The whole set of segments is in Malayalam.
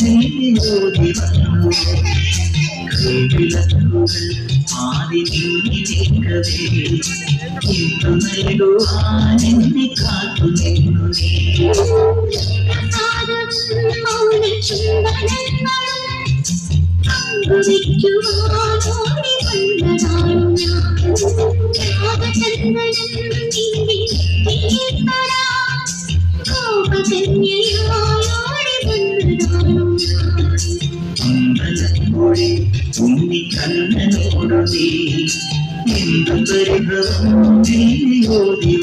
ചെയ്തോടി വന്നു ആദി നീക്കവേ ഇന്നു നൽകുവാൻ എന്നെ കാത്തു നിന്നു നീ അമ്പലപ്പൊഴി ഉണ്ണിക്കണ്ണനോടു നീ എന്തു പരിഭവം ഓടി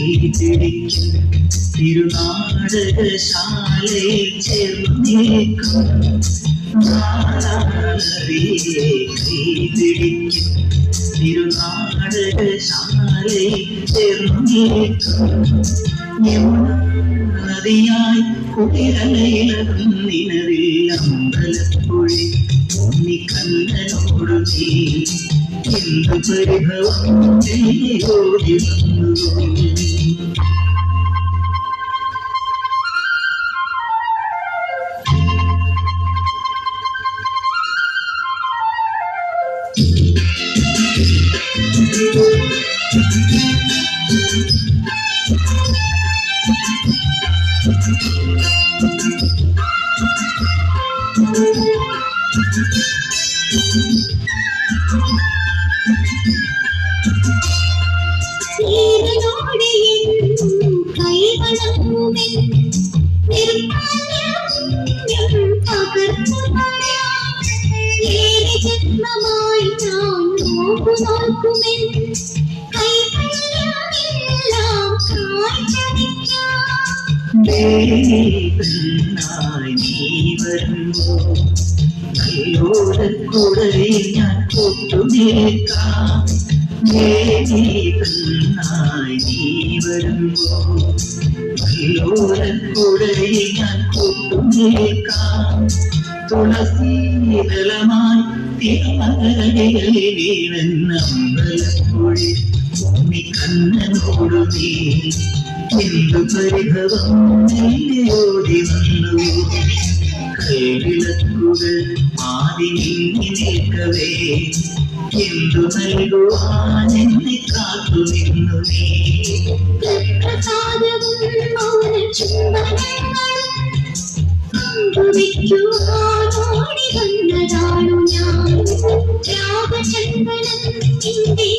കൈപിടിക്കും തിരുനാടകശാലയിൽ ചേർന്നേക്കും. തിരുനാടകശാലയിൽ ചേർന്നേക്കും നദിയായി കുടിരലയിലും നിലവിൽ അമ്പലപ്പൊഴി നീ എന്തു പരിഭവം ചെയ്യോടി വന്നു നീരനോടെ ജന്മമായി ഞാൻ നോക്കു നോക്കുമെൻ കൈകളെല്ലാം ദേവനായി നീ വരുമ്പോ നല്ലോരക്കുടലിൽ ഞാൻ കൊട്ടുനേക്കാം ദേവനായി നീ വരുമ്പോ നല്ലോരക്കുടലിൽ ഞാൻ കൊട്ടുനേക്കാം തുളസീതളമായി തിരുമകളിൽ വീണെന്ന അമ്പലപ്പൊഴി കണ്ണനോടു നീ എന്തു പരിഭവം ഓടി വന്നു. കൈവിളക്കുകൾ ആദി നീങ്ങി നിൽക്കവേ എന്തു നൽകുവാൻ എന്നെ കാത്തു നിന്നു നീ വന്നതാണു ഞാൻ. രാഗചന്ദനം നിന്റെ